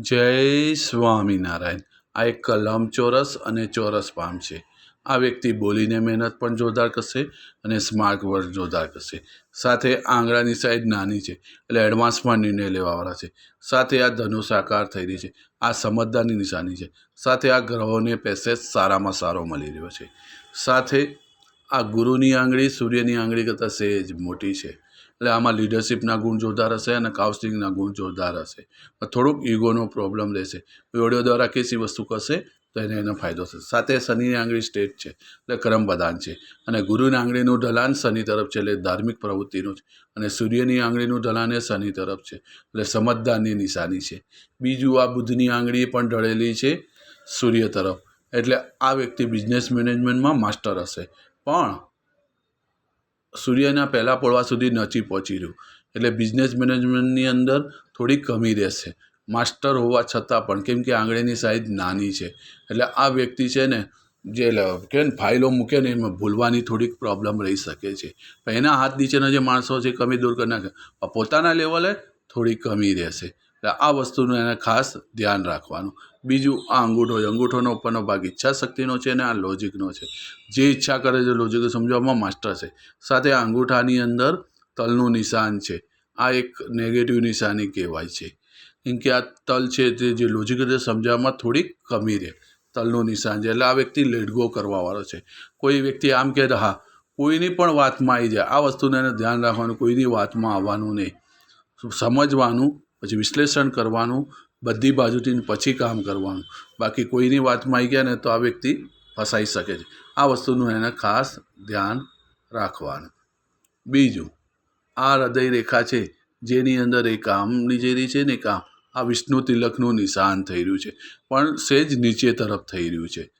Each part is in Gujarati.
જય સ્વામિનારાયણ. આ એક કલમ ચોરસ અને ચોરસ પામ છે. આ વ્યક્તિ બોલીને મહેનત પણ જોરદાર કરશે અને સ્માર્ટ વર્ડ જોરદાર કરશે. સાથે આંગળાની સાઈડ નાની છે એટલે એડવાન્સમાં નિર્ણય લેવાવાળા છે. સાથે આ ધનુષ આકાર થઈ રહી છે. આ સમજદારની નિશાની છે. સાથે આ ગ્રહોને પેસેજ સારામાં સારો મળી રહ્યો છે. સાથે આ ગુરુની આંગળી સૂર્યની આંગળી કરતાં સહેજ મોટી છે. એટલે આમાં લીડરશિપના ગુણ જોરદાર હશે અને કાઉન્સિલિંગના ગુણ જોરદાર હશે. થોડુંક ઈગોનો પ્રોબ્લેમ રહેશે. ઓડિયો દ્વારા કેસી વસ્તુ કરશે, તો એને એનો ફાયદો થશે. સાથે શનિની આંગળી સ્ટેટ છે. એટલે કર્મ પ્રધાન છે. અને ગુરુની આંગળીનું ઢલાન શનિ તરફ છે, એટલે ધાર્મિક પ્રવૃત્તિનું છે અને સૂર્યની આંગળીનું ઢલાન એ શનિ તરફ છે. એટલે સમજદારની નિશાની છે. બીજું આ બુદ્ધની આંગળી પણ ઢળેલી છે સૂર્ય તરફ. એટલે આ વ્યક્તિ બિઝનેસ મેનેજમેન્ટમાં માસ્ટર હશે. પણ સૂર્યના પહેલાં પડવા સુધી નથી પહોંચી રહ્યું. એટલે બિઝનેસ મેનેજમેન્ટની અંદર થોડી કમી રહેશે. માસ્ટર હોવા છતાં પણ, કેમ કે આંગળીની સાઈઝ નાની છે. એટલે આ વ્યક્તિ છે ને, જે કે ફાઇલો મૂકે ને એમાં ભૂલવાની થોડીક પ્રોબ્લેમ રહી શકે છે. પણ એના હાથ નીચેના જે માણસો છે કમી દૂર કરી નાખે. પોતાના લેવલે થોડી કમી રહેશે. એટલે આ વસ્તુનું એને ખાસ ધ્યાન રાખવાનું. બીજું, આ અંગૂઠો અંગૂઠોનો ઉપરનો ભાગ ઈચ્છા શક્તિનો છે અને આ લોજિકનો છે. જે ઈચ્છા કરે છે લોજિક સમજવામાં માસ્ટર છે. સાથે આ અંગૂઠાની અંદર તલનું નિશાન છે. આ એક નેગેટિવ નિશાની કહેવાય છે. કેમ કે આ તલ છે તે જે લોજિક રીતે સમજાવવામાં થોડીક કમી રહે. તલનું નિશાન છે. એટલે આ વ્યક્તિ લેડગો કરવાવાળો છે. કોઈ વ્યક્તિ આમ કહે હા, કોઈની પણ વાતમાં આવી જાય. આ વસ્તુને એને ધ્યાન રાખવાનું, કોઈની વાતમાં આવવાનું નહીં. સમજવાનું પછી વિશ્લેષણ કરવાનું, બધી બાજુથી પછી કામ કરવાનું. બાકી કોઈની વાતમાં આવી ગયા ને તો આ વ્યક્તિ ફસાઈ શકે છે. આ વસ્તુનું એને ખાસ ધ્યાન રાખવાનું. બીજું, આ હૃદય રેખા છે, જેની અંદર એ કામની જે રહી છે ને કામ. આ વિષ્ણુ તિલકનું નિશાન થઈ રહ્યું છે, પણ સેજ નીચે તરફ થઈ રહ્યું છે.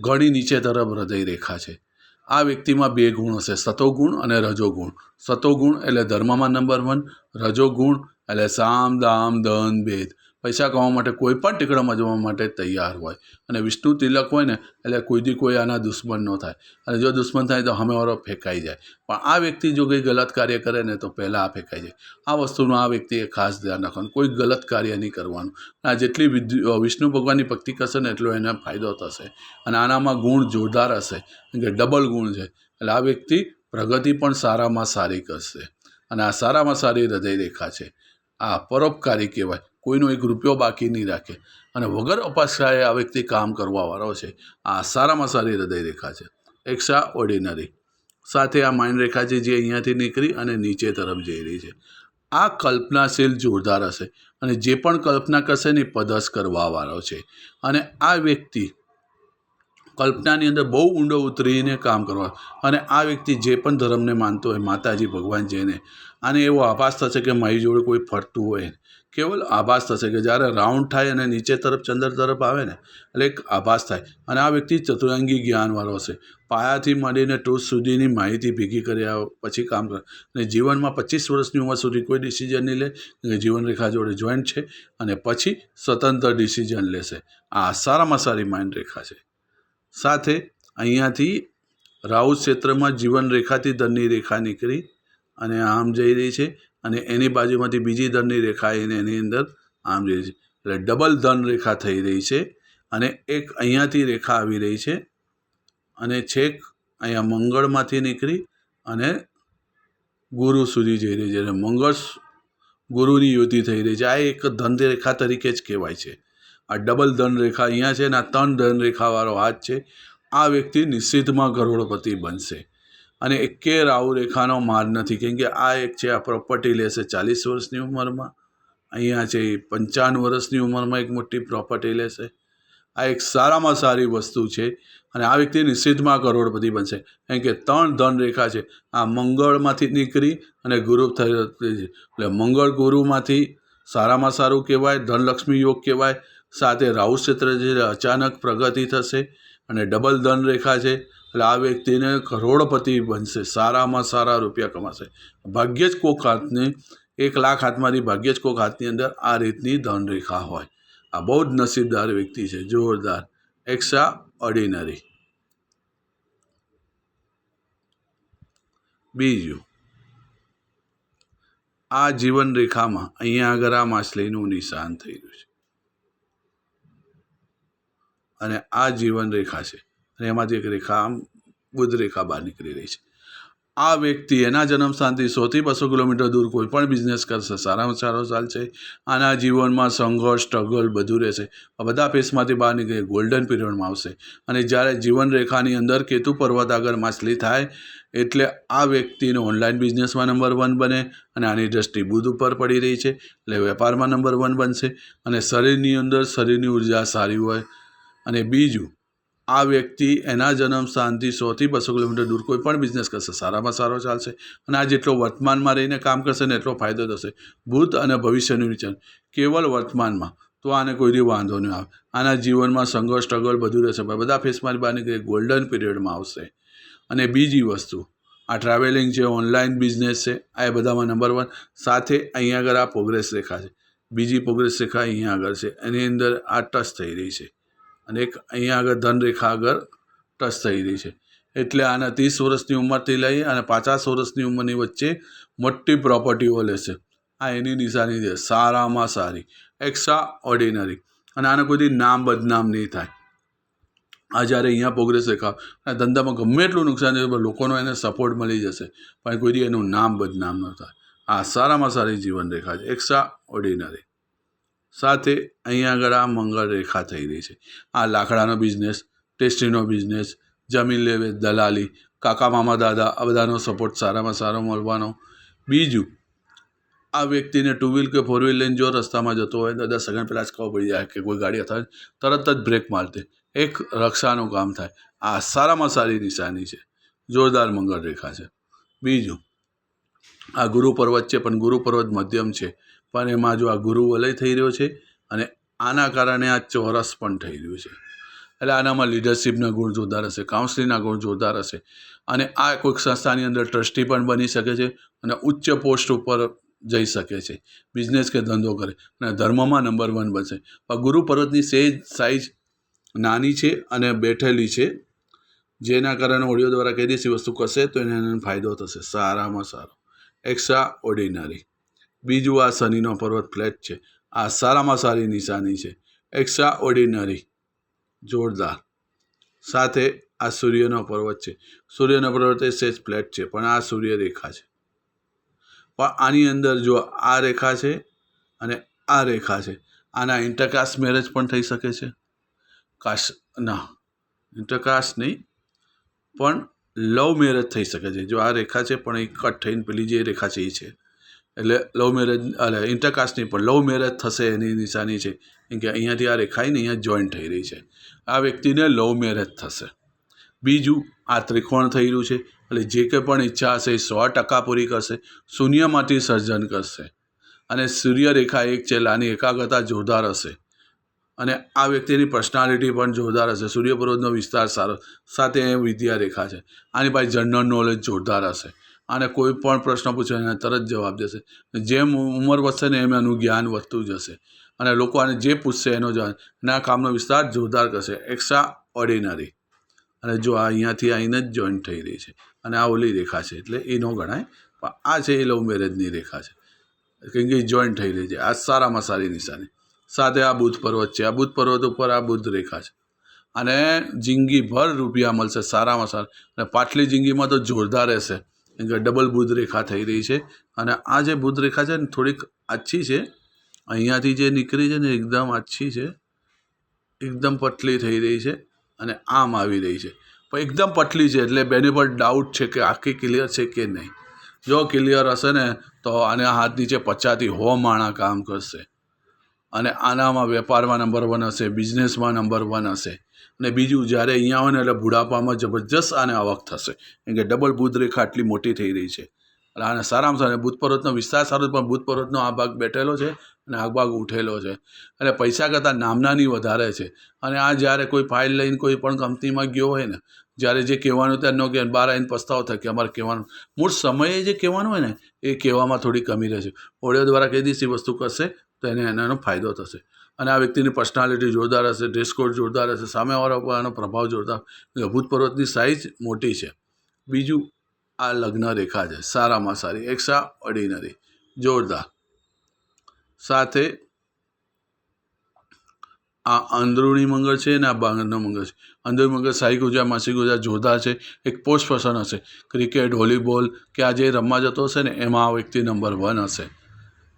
ઘણી નીચે તરફ હૃદય રેખા છે. આ વ્યક્તિમાં બે ગુણ હશે, સતોગુણ અને રજોગુણ. સતોગુણ એટલે ધર્મમાં નંબર વન રજોગુણ એટલે સામ દામ દન ભેદ. પૈસા કમાવા માટે કોઈ પણ ટીકડા જવા માટે તૈયાર હોય. અને વિષ્ણુ તિલક હોય ને, એટલે કોઈથી કોઈ આના દુશ્મન ન થાય. અને જો દુશ્મન થાય તો સામેવાળો ફેંકાઈ જાય. પણ આ વ્યક્તિ જો કંઈ ગલત કાર્ય કરે ને, તો પહેલાં આ ફેંકાઈ જાય. આ વસ્તુનું આ વ્યક્તિએ ખાસ ધ્યાન રાખવાનું. કોઈ ગલત કાર્ય નહીં કરવાનું. આ જેટલી વિષ્ણુ ભગવાનની ભક્તિ કરશે ને, એટલો એને ફાયદો થશે. અને આનામાં ગુણ જોરદાર હશે. કે ડબલ ગુણ છે. એટલે આ વ્યક્તિ પ્રગતિ પણ સારામાં સારી કરશે. અને આ સારામાં સારી હૃદય રેખા છે. આ પરોપકારી કહેવાય. કોઈનો એક રૂપિયો બાકી નહીં રાખે. અને વગર અપાશ્રાએ આ વ્યક્તિ કામ કરવાવાળો છે. આ સારામાં સારી હૃદય રેખા છે. Extra ordinary. સાથે આ માઇન્ડ રેખા છે જે અહીંયાથી નીકળી અને નીચે તરફ જઈ રહી છે. આ કલ્પનાશીલ જોરદાર હશે અને જે પણ કલ્પના કરશે ને પદસ કરવાવાળો છે. અને આ વ્યક્તિ કલ્પનાની અંદર બહુ ઊંડો ઉતરીને કામ કરવા. અને આ વ્યક્તિ જે પણ ધર્મને માનતો હોય, માતાજી, ભગવાન જેને, આને એવો આભાસ થશે કે મારી જોડે કોઈ ફરતું હોય કેવલ આભાસ થશે કે જ્યારે રાઉન્ડ થાય અને નીચે તરફ, ચંદ્ર તરફ આવે ને, એટલે એક આભાસ થાય. અને આ વ્યક્તિ ચતુરાંગી જ્ઞાનવાળો હશે. પાયાથી માંડીને ટોચ સુધીની માહિતી ભેગી કર્યા પછી કામ કરે. અને જીવનમાં પચીસ વર્ષની ઉંમર સુધી કોઈ ડિસિઝન નહીં લે. જીવનરેખા જોડે જોઈન્ટ છે. અને પછી સ્વતંત્ર ડિસિઝન લેશે. આ સારામાં સારી માઇન્ડ રેખા છે. સાથે અહીંયાથી રાહુ ક્ષેત્રમાં જીવન રેખાથી ધનની રેખા નીકળી અને આમ જઈ રહી છે અને એની બાજુમાંથી બીજી ધનની રેખા એને એની અંદર આમ જઈ છે. એટલે ડબલ ધન રેખા થઈ રહી છે અને એક અહીંયાથી રેખા આવી રહી છે અને છેક અહીંયા મંગળમાંથી નીકળી અને ગુરુ સુધી જઈ રહી છે. અને મંગળ ગુરુની યુતિ થઈ રહી છે. આ એક ધન રેખા તરીકે જ કહેવાય છે. આ ડબલ ધનરેખા અહીંયા છે અને આ ત્રણ ધનરેખાવાળો હાથ છે. આ વ્યક્તિ નિશ્ચિતમાં કરોડપતિ બનશે. અને એકે રાહુ રેખાનો માર નથી. કેમ કે આ એક છે, આ પ્રોપર્ટી લેશે ચાલીસ વર્ષની ઉંમરમાં. અહીંયા છે એ પંચાવન વર્ષની ઉંમરમાં એક મોટી પ્રોપર્ટી લેશે. આ એક સારામાં સારી વસ્તુ છે અને આ વ્યક્તિ નિશ્ચિતમાં કરોડપતિ બનશે. કેમ કે ત્રણ ધન રેખા છે. આ મંગળમાંથી નીકળી અને ગુરુ એટલે મંગળ ગુરુમાંથી સારામાં સારું કહેવાય, ધનલક્ષ્મી યોગ કહેવાય સાથે રાહુ ક્ષેત્ર છે અચાનક પ્રગતિ થશે અને ડબલ ધન રેખા છે, એટલે આ વ્યક્તિને કરોડપતિ બનશે, સારામાં સારા રૂપિયા કમાશે. ભાગ્ય જ કોક હાથને, એક લાખ હાથમાંથી ભાગ્ય જ કોક હાથની અંદર આ રીતની ધન રેખા હોય. આ બહુ જ નસીબદાર વ્યક્તિ છે, જોરદાર એક્સ્ટ્રા ઓર્ડિનરી બીજું, આ જીવન રેખામાં અહીંયા આગળ આ માછલીનું નિશાન થઈ રહ્યું છે. અને આ જીવન રેખા છે. અને એમાંથી એક રેખા આમ બુદ્ધ રેખા બહાર નીકળી રહી છે. આ વ્યક્તિ એના જન્મ સ્થાનથી સોથી બસો કિલોમીટર દૂર કોઈ પણ બિઝનેસ કરશે, સારામાં સારો ચાલશે આના જીવનમાં સંઘર્ષ સ્ટ્રગલ બધું રહેશે. આ બધા ફેસમાંથી બહાર નીકળી ગોલ્ડન પીરિયડમાં આવશે. અને જ્યારે જીવન રેખાની અંદર કેતુ પર્વત આગળ માછલી થાય, એટલે આ વ્યક્તિનો ઓનલાઈન બિઝનેસમાં નંબર વન બને અને આની દ્રષ્ટિ બુધ ઉપર પડી રહી છે. એટલે વેપારમાં નંબર વન બનશે. અને શરીરની અંદર શરીરની ઊર્જા સારી હોય અને બીજું, આ વ્યક્તિ એના જન્મ સ્થાનથી સોથી બસો કિલોમીટર દૂર કોઈ પણ બિઝનેસ કરશે. સારામાં સારો ચાલશે. અને આ જેટલો વર્તમાનમાં રહીને કામ કરશે ને એટલો ફાયદો થશે. ભૂત અને ભવિષ્યનું વિચાર કેવલ વર્તમાનમાં તો આને કોઈ દી વાંધો નહીં આવે. આના જીવનમાં સંઘર્ષ સ્ટ્રગલ બધું રહેશે. પણ બધા ફેસમાંથી બહાર નીકળી ગોલ્ડન પીરિયડમાં આવશે. અને બીજી વસ્તુ, આ ટ્રાવેલિંગ છે ઓનલાઈન બિઝનેસ છે, આ એ બધામાં નંબર વન સાથે અહીંયા આગળ આ પ્રોગ્રેસ રેખા છે. બીજી પ્રોગ્રેસ રેખા અહીંયા આગળ છે. એની અંદર આ ટચ થઈ રહી છે. અને એક અહીંયા આગળ ધનરેખા આગળ ટચ થઈ રહી છે. એટલે આના ત્રીસ વર્ષની ઉંમરથી લઈ અને પચાસ વર્ષની ઉંમરની વચ્ચે મોટી પ્રોપર્ટીઓ લેશે આ એની નિશાની છે. સારામાં સારી. એક્સ્ટ્રા ઓર્ડિનરી અને આને કોઈ નામ બદનામ નહીં થાય. આ જ્યારે અહીંયા પ્રોગ્રેસ રેખા અને ધંધામાં ગમે એટલું નુકસાન થયું લોકોનો એને સપોર્ટ મળી જશે. પણ કોઈ દી એનું નામ બદનામ ન થાય. આ સારામાં સારી જીવન રેખા છે. એક્સ્ટ્રા ઓર્ડિનરી સાથે અહીંયા આગળ આ મંગળ રેખા થઈ રહી છે. આ લાકડાનો બિઝનેસ ટેસ્ટીનો બિઝનેસ જમીન લેવે, દલાલી, કાકા મામા દાદા, આ બધાનો સપોર્ટ સારામાં સારો મળવાનો. બીજું, આ વ્યક્તિને ટુ વ્હીલ કે ફોર વ્હીલ લઈને જો રસ્તામાં જતો હોય તો દસ સેકન્ડ પહેલાં જ ખબર પડી જાય કે કોઈ ગાડી અથવા તરત જ બ્રેક મારતે. એક રક્ષાનું કામ થાય. આ સારામાં સારી નિશાની છે. જોરદાર મંગળ રેખા છે. બીજું, આ ગુરુ પર્વત છે, પણ ગુરુ પર્વત મધ્યમ છે. પણ એમાં જો આ ગુરુ વલય થઈ રહ્યો છે અને આના કારણે આ ચોરસ પણ થઈ રહ્યું છે. એટલે આનામાં લીડરશિપના ગુણ જોરદાર હશે કાઉન્સિલિંગના ગુણ જોરદાર હશે અને આ કોઈક સંસ્થાની અંદર ટ્રસ્ટી પણ બની શકે છે અને ઉચ્ચ પોસ્ટ ઉપર જઈ શકે છે. બિઝનેસ કે ધંધો કરે અને ધર્મમાં નંબર વન બનશે. પણ ગુરુ પર્વતની સેજ સાઇઝ નાની છે અને બેઠેલી છે, જેના કારણે ઓડિયો દ્વારા કઈ દેશી વસ્તુ કરશે તો એને ફાયદો થશે. સારામાં સારો. એક્સ્ટ્રા ઓર્ડિનરી બીજું આ શનિનો પર્વત ફ્લેટ છે. આ સારામાં સારી નિશાની છે. એક્સ્ટ્રા ઓર્ડિનરી જોરદાર. સાથે આ સૂર્યનો પર્વત છે. સૂર્યનો પર્વત એ સેજ ફ્લેટ છે, પણ આ સૂર્ય રેખા છે. પણ આની અંદર જો આ રેખા છે અને આ રેખા છે, આના ઇન્ટરકાસ્ટ મેરેજ પણ થઈ શકે છે? કાશ ના. ઇન્ટરકાસ્ટ નહીં, પણ લવ મેરેજ થઈ શકે છે. જો આ રેખા છે, પણ એ કટ થઈને પેલી જે રેખા છે એ છે. એટલે લવ મેરેજ અરે ઇન્ટરકાસ્ટની પણ લવ મેરેજ થશે એની નિશાની છે. કેમ કે અહીંયાથી આ રેખાઈને અહીંયા જોઈન્ટ થઈ રહી છે. આ વ્યક્તિને લવ મેરેજ થશે. બીજું, આ ત્રિકોણ થઈ રહ્યું છે. એટલે જે કંઈ પણ ઈચ્છા હશે એ સો ટકા પૂરી કરશે. શૂન્યમાંથી સર્જન કરશે. અને સૂર્યરેખા એક છે લાની એકાગ્રતા જોરદાર હશે. અને આ વ્યક્તિની પર્સનાલિટી પણ જોરદાર હશે. સૂર્યપર્વતનો વિસ્તાર સારો, સાથે વિદ્યારેખા વિદ્યા રેખા છે. આની પાસે જનરલ નોલેજ જોરદાર હશે. અને કોઈ પણ પ્રશ્ન પૂછે એને તરત જવાબ દેશે. જેમ ઉંમર વધશે ને એમ એનું જ્ઞાન વધતું જશે. અને લોકો આને જે પૂછશે એનો જવાબ આ કામનો વિસ્તાર જોરદાર કરશે. એક્સ્ટ્રા ઓર્ડિનરી અને જો આ અહીંયાથી આઈને જ જોઈન્ટ થઈ રહી છે. અને આ ઓલી રેખા છે, એટલે એ ન ગણાય. પણ આ છે એ લવ મેરેજની રેખા છે. કેમ કે જોઈન્ટ થઈ રહી છે. આ સારામાં સારી નિશાની. સાથે આ બુધ પર્વત છે. આ બુધ પર્વત ઉપર આ બુધ રેખા છે. અને જિંદગીભર રૂપિયા મળશે સારામાં સારા. અને પાટલી જિંદગીમાં તો જોરદાર રહેશે. ડબલ બુધરેખા થઈ રહી છે. અને આ જે બુધરેખા છે ને, થોડીક આછી છે. અહીંયાથી જે નીકળી છે ને, એકદમ આછી છે. એકદમ પતલી થઈ રહી છે અને આમ આવી રહી છે. પણ એકદમ પતલી છે એટલે બેની પર ડાઉટ છે કે આખી ક્લિયર છે કે નહીં. જો ક્લિયર હશે ને, તો આને હાથ નીચે પચાતી હો માણા કામ કરશે. અને આનામાં વેપારમાં નંબર વન હશે બિઝનેસમાં નંબર વન હશે. અને બીજું જ્યારે અહીંયા આવે ને એટલે બુઢાપામાં જબરજસ્ત આને આવક થશે. કેમ કે ડબલ બુધરેખા આટલી મોટી થઈ રહી છે. એટલે આને સારામાં સારા બુધ પર્વતનો વિસ્તાર સારો પણ બુધ પર્વતનો આ ભાગ બેઠેલો છે અને આ ભાગ ઉઠેલો છે. એટલે પૈસા કરતાં નામનાની વધારે છે. અને આ જ્યારે કોઈ ફાઇલ લઈને કોઈ પણ કંપનીમાં ગયો હોય ને, જ્યારે જે કહેવાનું ત્યાં ન કે બહાર આવીને પસ્તાવો થાય કે અમારે કહેવાનું, મૂળ સમયે જે કહેવાનું હોય ને, એ કહેવામાં થોડી કમી રહે છે ઓડિયો દ્વારા કઈ દિવસી વસ્તુ કરશે, તો એને એનો ફાયદો થશે. અને આ વ્યક્તિની પર્સનાલિટી જોરદાર હશે ડ્રેસ કોડ જોરદાર હશે, સામેવાળા ઉપર એનો પ્રભાવ જોરદાર. ભૂત પર્વતની સાઇઝ મોટી છે. બીજું આ લગ્ન રેખા છે, સારામાં સારી એક્સ્ટ્રા ઓર્ડિનરી જોરદાર. સાથે આ અંદરૂણી મંગળ છે અને આ બહારનો મંગળ છે. અંદરૂણી મંગળ સાહી ગુજા, માસી ગુજા જોરદાર છે, એક પોસ્ટ પર્સન હશે. ક્રિકેટ વોલીબોલ કે આ જે રમવા જતો હશે ને, એમાં આ વ્યક્તિ નંબર વન હશે.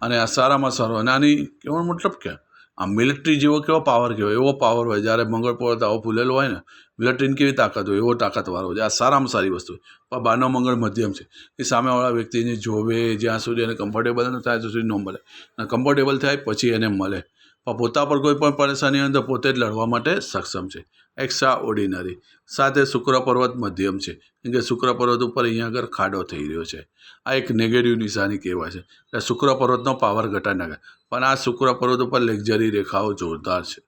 અને આ સારામાં સારો, અને આની કહેવાનો મતલબ કે આ મિલિટરી જેવો કેવો પાવર કહેવાય? એવો પાવર હોય. જ્યારે મંગળ પર્વત આવો ફૂલેલો હોય ને મિલિટરીની કેવી તાકાત હોય? એવો તાકાતવાળો હોય. આ સારામાં સારી વસ્તુ પણ બહારનો મંગળ મધ્યમ છે. એ સામેવાળા વ્યક્તિને જોવે, જ્યાં સુધી એને કમ્ફર્ટેબલ ન થાય, ત્યાં સુધી ન મળે. અને કમ્ફર્ટેબલ થાય, પછી એને મળે. પણ પોતા પર કોઈ પણ પરેશાની હોય તો પોતે જ લડવા માટે સક્ષમ છે. એક્સ્ટ્રા ઓર્ડિનરી સાથે શુક્ર પર્વત મધ્યમ છે. કેમ કે શુક્ર પર્વત ઉપર અહીંયા આગળ ખાડો થઈ રહ્યો છે. આ એક નેગેટિવ નિશાની કહેવાય છે. એટલે શુક્ર પર્વતનો પાવર ઘટાડી નાખે. પણ આ શુક્ર પર્વત ઉપર લેક્ઝરી રેખાઓ જોરદાર છે.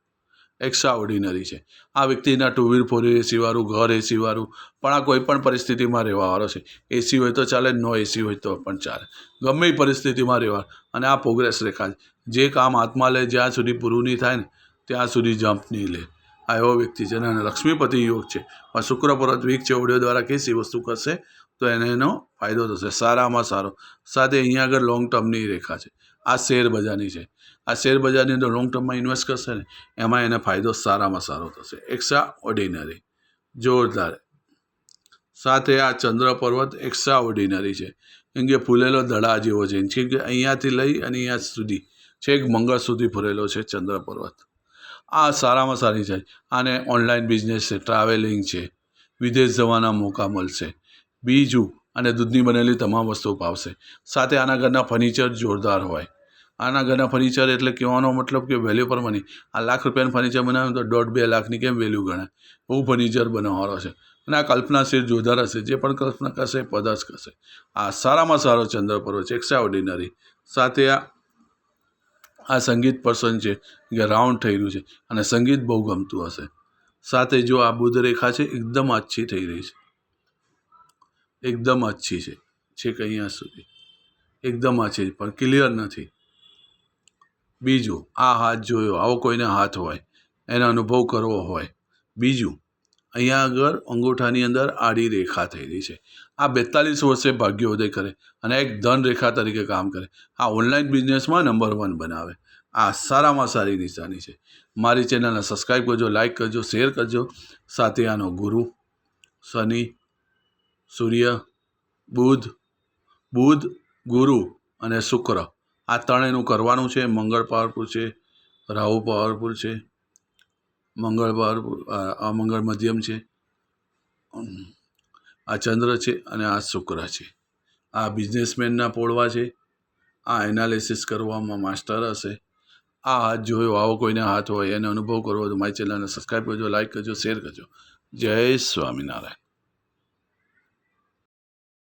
એક્સ્ટ્રા ઓર્ડિનરી છે. આ વ્યક્તિના ટુ વ્હીલ ફોર એસીવાળું ઘર એસીવાળું પણ આ કોઈ પણ પરિસ્થિતિમાં રહેવાવાળો છે. એસી હોય તો ચાલે નો એસી હોય તો પણ ચાલે. ગમે પરિસ્થિતિમાં રહેવા અને આ પ્રોગ્રેસ રેખા છે. જે કામ હાથમાં લે જ્યાં સુધી પૂરું નહીં થાય ને, ત્યાં સુધી જમ્પ નહીં લે. આ એવો વ્યક્તિ છે અને લક્ષ્મીપતિ યોગ છે. પણ શુક્ર પર્વત વીક છે, ઓડિયો દ્વારા કેસી વસ્તુ કરશે, તો એને એનો ફાયદો થશે. સારામાં સારો. સાથે અહીંયા આગળ લોંગ ટર્મની રેખા છે. આ શેર બજારની છે. આ શેર બજારની અંદર લોંગ ટર્મમાં ઇન્વેસ્ટ કરશે ને, એમાં એને ફાયદો સારામાં સારો થશે. એક્સ્ટ્રા ઓર્ડિનરી જોરદાર. સાથે આ ચંદ્ર પર્વત એક્સ્ટ્રા ઓર્ડિનરી છે. કેમ કે ફૂલેલો દડા જેવો છે. કેમ કે અહીંયાથી લઈ અને અહીંયા સુધી. છેક મંગળ સુધી ફૂરેલો છે ચંદ્ર પર્વત. આ સારામાં સારી છે. આને ઓનલાઈન બિઝનેસ છે, ટ્રાવેલિંગ છે, વિદેશ જવાના મોકા મળશે, બીજું અને દૂધની બનેલી તમામ વસ્તુઓ પાવશે. સાથે આના ઘરના ફર્નિચર જોરદાર હોય. આના ઘરના ફર્નિચર એટલે કહેવાનો મતલબ કે વેલ્યુ પર મની આ લાખ રૂપિયાનું ફર્નિચર બનાવ્યું તો દોઢ બે લાખની કેમ વેલ્યુ ગણાય? એવું ફર્નિચર બનાવવાનો છે. અને આ કલ્પનાશીર જોરદાર હશે, જે પણ કલ્પના કરશે પદાર્થ પદ કરશે. આ સારામાં સારો ચંદ્ર પર્વ છે એક્સ્ટ્રા ઓર્ડિનરી સાથે આ આ સંગીત પર્સન છે કે રાઉન્ડ થઈ રહ્યું છે અને સંગીત બહુ ગમતું હશે. સાથે જો આ બુદ્ધ રેખા છે, એકદમ આછી થઈ રહી છે. એકદમ આછી છે. છેક અહીંયા સુધી. એકદમ આછી પણ ક્લિયર નથી. બીજું, આ હાથ જોયો. આવો કોઈને હાથ હોય, એનો અનુભવ કરવો હોય. બીજું અહીંયા આગળ અંગૂઠાની અંદર આડી રેખા થઈ રહી છે. આ બેતાલીસ વર્ષે ભાગ્યોદય કરે અને એક ધન રેખા તરીકે કામ કરે. આ ઓનલાઈન બિઝનેસમાં નંબર વન બનાવે. આ સારામાં સારી નિશાની છે. મારી ચેનલને સબસ્ક્રાઈબ કરજો લાઇક કરજો, શેર કરજો. સાથે આનો ગુરુ, શનિ, સૂર્ય, બુધ બુધ, ગુરુ અને શુક્ર. આ ત્રણેયનું કરવાનું છે. મંગળ પાવરફુલ છે, રાહુ પાવરફુલ છે. મંગળ પાવરફુલ આ મંગળ મધ્યમ છે. આ ચંદ્ર છે અને આ શુક્ર છે. આ બિઝનેસમેનના પોળવા છે. આ એનાલિસિસ કરવામાં માસ્ટર હશે. આ હાથ જોયો, આવો કોઈને હાથ હોય, એને અનુભવ કરવો તો મારી ચેનલને સબસ્ક્રાઈબ કરજો, લાઈક કરજો, શેર કરજો. જય સ્વામિનારાયણ.